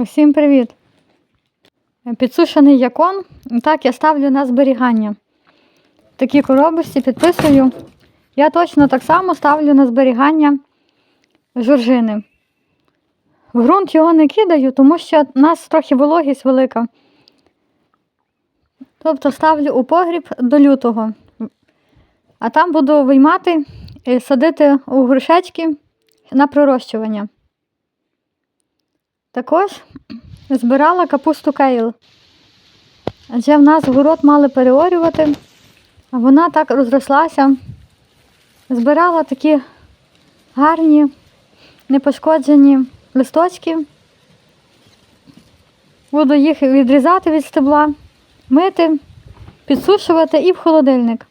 Усім привіт! Підсушений якон. Так, я ставлю на зберігання. Такі коробочці підписую. Я точно так само ставлю на зберігання жоржини. В ґрунт його не кидаю, тому що в нас трохи вологість велика. Тобто ставлю у погріб до лютого. А там буду виймати і садити у грушечки на пророщування. Також збирала капусту кейл. Адже в нас город мали переорювати, а вона так розрослася. Збирала такі гарні, непошкоджені листочки. Буду їх відрізати від стебла, мити, підсушувати і в холодильник.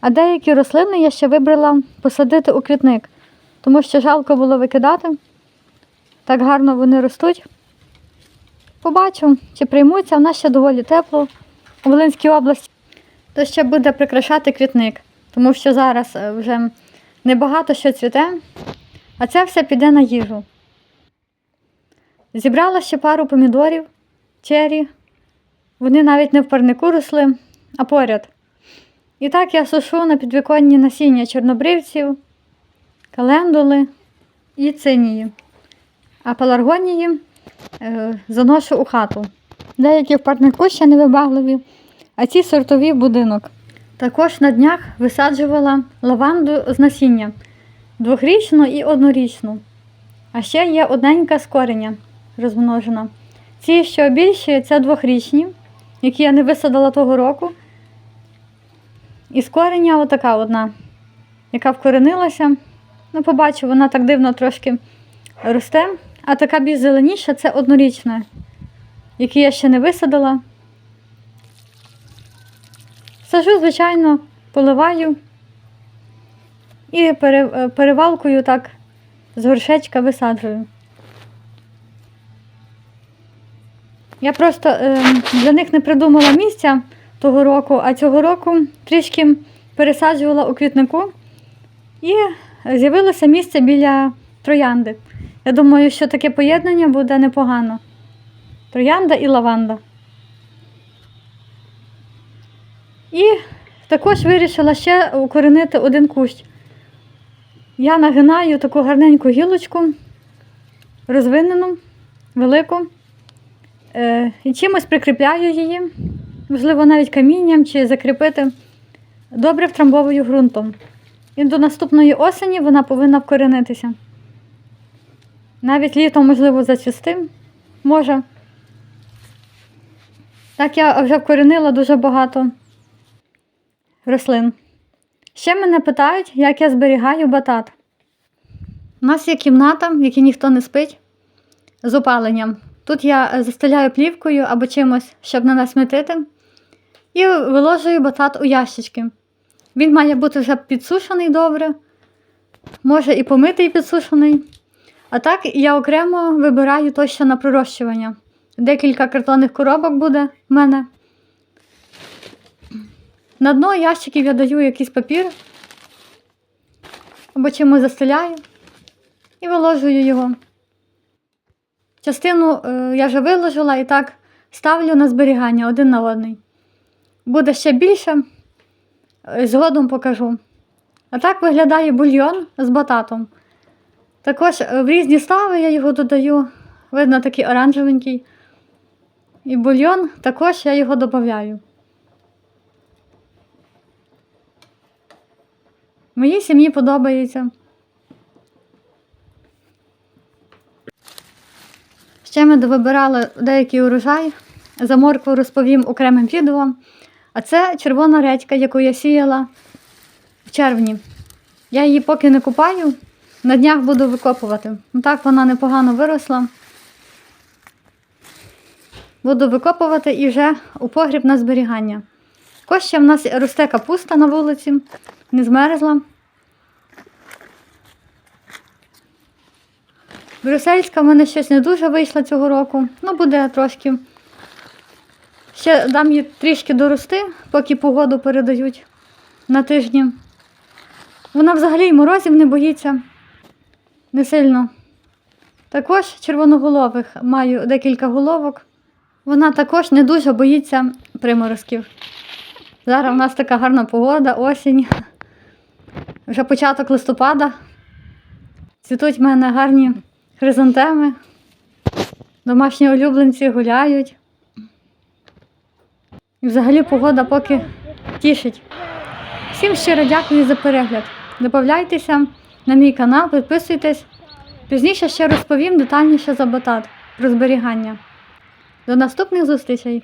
А деякі рослини я ще вибрала посадити у квітник, тому що жалко було викидати. Так гарно вони ростуть. Побачу, чи приймуться. У нас ще доволі тепло у Волинській області. То ще буде прикрашати квітник, тому що зараз е, вже небагато що цвіте, а це все піде на їжу. Зібрала ще пару помідорів, чері. Вони навіть не в парнику росли, а поряд. І так я сушу на підвіконні насіння чорнобривців, календули і цинії. А пеларгонії е, заношу у хату. Деякі в парнику ще не вибагливі, а ці сортові будинок. Також на днях висаджувала лаванду з насіння двохрічну і однорічну. А ще є одненька з кореня розмножена. Ці, що більші, це двохрічні, які я не висадила того року. І з кореня отака одна, яка вкоренилася. Ну, побачу, вона так дивно трошки росте. А така більш зеленіша це однорічна, які я ще не висадила. Сажу, звичайно, поливаю і перевалкою так з горшечка висаджую. Я просто е, для них не придумала місця того року, а цього року трішки пересаджувала у квітнику і з'явилося місце біля троянди. Я думаю, що таке поєднання буде непогано. Троянда і лаванда. І також вирішила ще укоренити один кущ. Я нагинаю таку гарненьку гілочку, розвинену, велику, е, і чимось прикріпляю її, можливо, навіть камінням чи закріпити, добре втрамбовую ґрунтом. І до наступної осені вона повинна вкоренитися. Навіть літом, можливо, зацвісти може. Так я вже вкоренила дуже багато рослин. Ще мене питають, як я зберігаю батат. У нас є кімната, в якій ніхто не спить, з опаленням. Тут я застеляю плівкою або чимось, щоб не насмітити, і виложую батат у ящички. Він має бути вже підсушений добре, може і помитий підсушений. А так я окремо вибираю то, що на пророщування. Декілька картонних коробок буде в мене. На дно ящиків я даю якийсь папір або чимось застеляю і виложую його. Частину е, я вже виложила і так ставлю на зберігання один на одний. Буде ще більше, е, згодом покажу. А так виглядає бульйон з бататом. Також е, в різні страви я його додаю. Видно, такий оранжевенький. І бульйон також я його додаю. Моїй сім'ї подобається. Ще ми довибирали деякий урожай. За моркву розповім окремим відео. А це червона редька, яку я сіяла в червні. Я її поки не купаю, на днях буду викопувати. Ну, Так вона непогано виросла. Буду викопувати і вже у погріб на зберігання. Ще в нас росте капуста на вулиці, не змерзла. Брюссельська в мене щось не дуже вийшла цього року. Ну, буде трошки. Ще дам їй трішки дорости, поки погоду передають на тижні. Вона взагалі й морозів не боїться. Не сильно. Також червоноголових маю декілька головок. Вона також не дуже боїться приморозків. Зараз у нас така гарна погода, осінь. Вже початок листопада. Цвітуть в мене гарні хризантеми. Домашні улюбленці гуляють. І взагалі погода поки тішить. Всім щиро дякую за перегляд. Добавляйтеся на мій канал, підписуйтесь. Пізніше ще розповім детальніше за батат про зберігання. До наступних зустрічей!